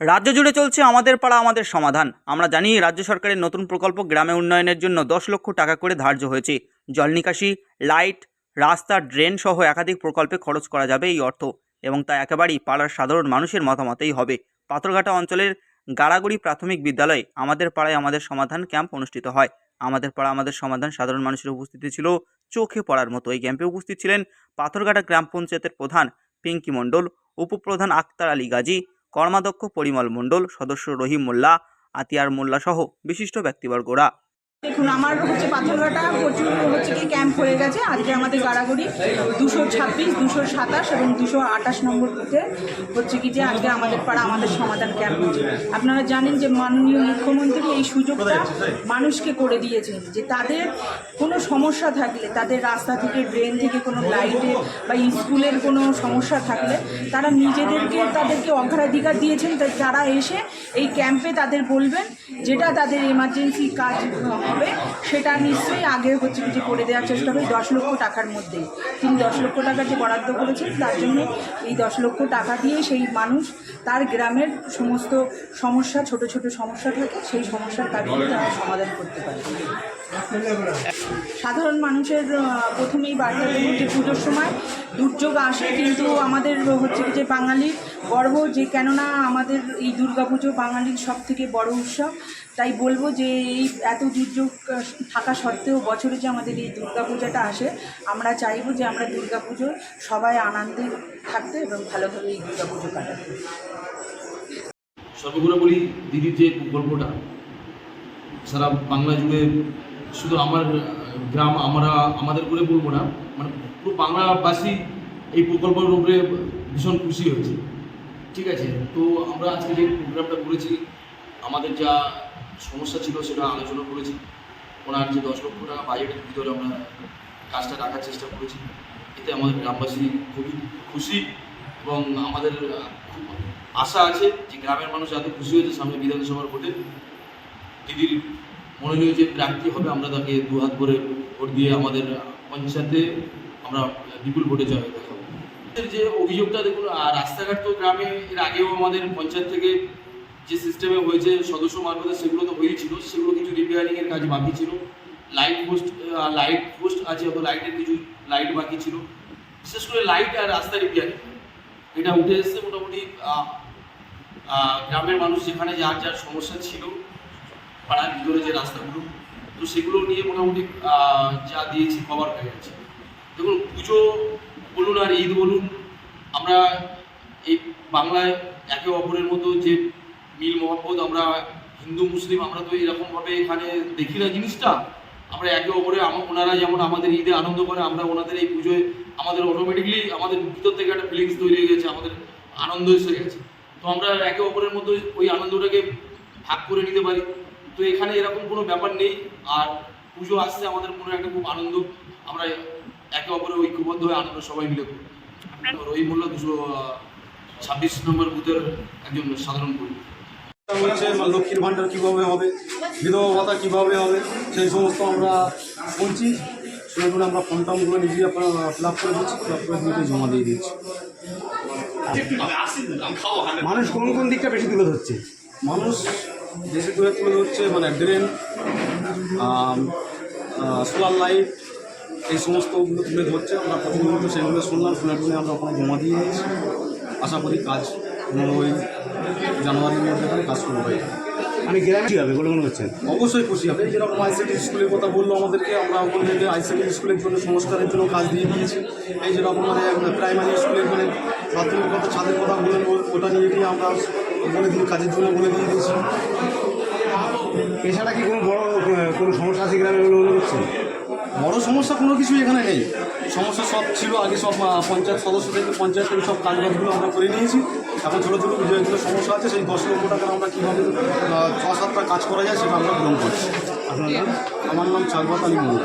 রাজ্য জুড়ে চলছে আমাদের পাড়া, আমাদের সমাধান। আমরা জানি রাজ্য সরকারের নতুন প্রকল্প গ্রামে উন্নয়নের জন্য দশ লক্ষ টাকা করে ধার্য হয়েছে। জল নিকাশি, লাইট, রাস্তা, ড্রেন সহ একাধিক প্রকল্পে খরচ করা যাবে এই অর্থ এবং তা একেবারেই পাড়ার সাধারণ মানুষের মতামতেই হবে। পাথরঘাটা অঞ্চলের গাড়াগুড়ি প্রাথমিক বিদ্যালয়ে আমাদের পাড়ায় আমাদের সমাধান ক্যাম্প অনুষ্ঠিত হয়। আমাদের পাড়া, আমাদের সমাধান সাধারণ মানুষের উপস্থিতি ছিল চোখে পড়ার মতো। এই ক্যাম্পে উপস্থিত ছিলেন পাথরঘাটা গ্রাম পঞ্চায়েতের প্রধান পিঙ্কি মণ্ডল, উপপ্রধান আক্তার আলী গাজী কর্মাধ্যক্ষ পরিমল মণ্ডল সদস্য রহিম মোল্লা আতিয়ার মোল্লাসহ বিশিষ্ট ব্যক্তিবর্গরা। দেখুন আমার হচ্ছে পাথরঘাটা প্রচুর হচ্ছে কি ক্যাম্প হয়ে গেছে। আজকে আমাদের গাড়াগড়ি দুশো ছাব্বিশ দুশো সাতাশ এবং দুশো আঠাশ নম্বর বুথে হচ্ছে কি যে আজকে আমাদের পাড়া আমাদের সমাধান ক্যাম্প হচ্ছে। আপনারা জানেন যে মাননীয় মুখ্যমন্ত্রী এই সুযোগটা মানুষকে করে দিয়েছেন যে তাদের কোনো সমস্যা থাকলে তাদের রাস্তা থেকে ড্রেন থেকে কোনো লাইটে বা স্কুলের কোনো সমস্যা থাকলে তারা নিজেদেরকে তাদেরকে অগ্রাধিকার দিয়েছেন। তারা এসে এই ক্যাম্পে তাদের বলবেন যেটা তাদের এমার্জেন্সি কাজ হবে, সেটা নিশ্চয়ই আগে হচ্ছে কিছু করে দেওয়ার চেষ্টা হবে, দশ লক্ষ টাকার মধ্যেই। তিনি দশ লক্ষ টাকা যে বরাদ্দ করেছেন, তার জন্য এই দশ লক্ষ টাকা দিয়ে সেই মানুষ তার গ্রামের সমস্ত সমস্যা, ছোট ছোট সমস্যা থাকে, সেই সমস্যার কাজগুলো তারা সমাধান করতে পারে। সাধারণ মানুষের প্রথমেই বার্তা যে পুজোর সময় দুর্যোগ আসে, কিন্তু আমাদের হচ্ছে যে বাঙালির গর্ব যে কেননা আমাদের এই দুর্গাপুজো বাঙালির সব থেকে বড় উৎসব। তাই বলব যে এই এত দুর্যোগ থাকা সত্ত্বেও বছরে যে আমাদের এই দুর্গাপূজাটা আসে, আমরা চাইব যে আমরা দুর্গাপুজো সবাই আনন্দে থাকতে এবং ভালোভাবে এই দুর্গাপুজো কাটাতে। সর্বগুলো বলি দিদির যে প্রকল্পটা, সারা বাংলা জুড়ে শুধু আমার গ্রাম আমরা, আমাদের করে বলব না মানে পুরো বাংলাবাসী এই প্রকল্পের উপরে ভীষণ খুশি হয়েছে। ঠিক আছে? তো আমরা আজকে যে প্রোগ্রামটা করেছি, আমাদের যা সমস্যা ছিল সেটা আলোচনা করেছি। ওনার যে দশ লক্ষ টাকা বাজেটের ভিতরে আমরা কাজটা রাখার চেষ্টা করেছি। এতে আমাদের গ্রামবাসী খুবই খুশি এবং আমাদের আশা আছে যে গ্রামের মানুষ এত খুশি হয়েছে সামনে বিধানসভার ভোটে। দিদির মনোনীয় যে প্রার্থী হবে, আমরা তাকে দু হাত করে ভোট দিয়ে আমাদের পঞ্চায়েতে আমরা বিপুল ভোটে জয় দেখাবো যে অভিযোগটা দেখুন আর রাস্তাঘাট তো গ্রামে, এর আগেও আমাদের পঞ্চায়েত থেকে যে সিস্টেমে হয়েছে, সদস্য মারফতে সেগুলো তো হয়েছিল সেগুলো কিছু রিপেয়ারিংয়ের কাজ বাকি ছিল। লাইট পোস্ট লাইট পোস্ট আছে তো লাইটের কিছু লাইট বাকি ছিল। বিশেষ করে লাইট আর রাস্তা রিপেয়ারিং এটা উঠে এসছে মোটামুটি গ্রামের মানুষ যেখানে যার যার সমস্যা ছিল। পাড়ার ভিতরে যে রাস্তাগুলো, তো সেগুলো নিয়ে মোটামুটি যা দিয়েছি কভার হয়ে গেছে। দেখুন, পুজো বলুন আর ঈদ বলুন, আমরা এই বাংলায় একে অপরের মতো যে মিল মহব্বত আমরা হিন্দু, মুসলিম, আমরা তো এরকমভাবে এখানে দেখি না জিনিসটা। আমরা একে অপরে ওনারা যেমন আমাদের ঈদে আনন্দ করে, আমরা ওনাদের এই পুজোয় আমাদের অটোমেটিকলি আমাদের ভিতর থেকে একটা ফিলিংস তৈরি হয়ে গেছে, আমাদের আনন্দ এসে গেছে। তো আমরা একে অপরের মধ্যে ওই আনন্দটাকে ভাগ করে নিতে পারি। তো এখানে এরকম কোনো ব্যাপার নেই। আর পুজো আসছে আমাদের মনে একটা খুব আনন্দ। আমরা একে অপরে ঐক্যবদ্ধ হয়ে আনন্দ সবাই মিলে করি রহিম মোল্লা দুশো ছাব্বিশ নম্বর বুথের একজন সাধারণ কর্মী। হচ্ছে লক্ষ্মীর ভাণ্ডার কীভাবে হবে বিধবা ভাতা কীভাবে হবে সেই সমস্ত আমরা বলছি। শুনে শুনে আমরা ফর্ম টর্মগুলো নিজেই ফিল আপ করে দিচ্ছি ফিল আপ করে দিয়ে জমা দিয়ে দিচ্ছি। মানুষ কোন কোন দিকটা বেশি তুলে ধরছে মানুষ দূরে তুলে ধরছে মানে ড্রেন সোলার লাইট এই সমস্তগুলো তুলে ধরছে। আমরা প্রতিনিয়ত সেগুলো শুনলাম শুনে শুনে আমরা ওখানে জমা দিয়ে দিয়েছি। আশা করি কাজ পনেরোই জানুয়ারির মধ্যে কাজ শুরু হয়ে মানে গ্রামে হবে বলে মনে হচ্ছে? অবশ্যই খুশি হবে। এই যেরকম আইসিটি স্কুলের কথা বলল আমাদেরকে আমরা বললেন যে আইসিটি স্কুলের জন্য সংস্কারের জন্য কাজ দিয়ে দিয়েছি। এই যেরকম মানে প্রাইমারি স্কুলের মানে বাথরুমের কথা ছাদের কথা বললেন ও- ওটা নিয়ে গিয়ে আমরা বলে দিয়ে কাজের জন্য বলে দিয়ে দিয়েছি। এছাড়া কি কোনো বড় কোনো সমস্যা আছে গ্রামে বলে মনে হচ্ছে বড় সমস্যা কোনো কিছু এখানে নেই। সমস্যা সব ছিল আগে সব পঞ্চায়েত সদস্য থেকে পঞ্চায়েত থেকে সব কাজবাজগুলো আমরা করে নিয়েছি। এখন ছোটো ছোটো যেগুলো সমস্যা আছে সেই দশ লক্ষ টাকার আমরা কীভাবে ছ সাতটা কাজ করা যায় সেটা আমরা পূরণ করছি। আপনার নাম? আমার নাম চাকবাত আলী মোল্লা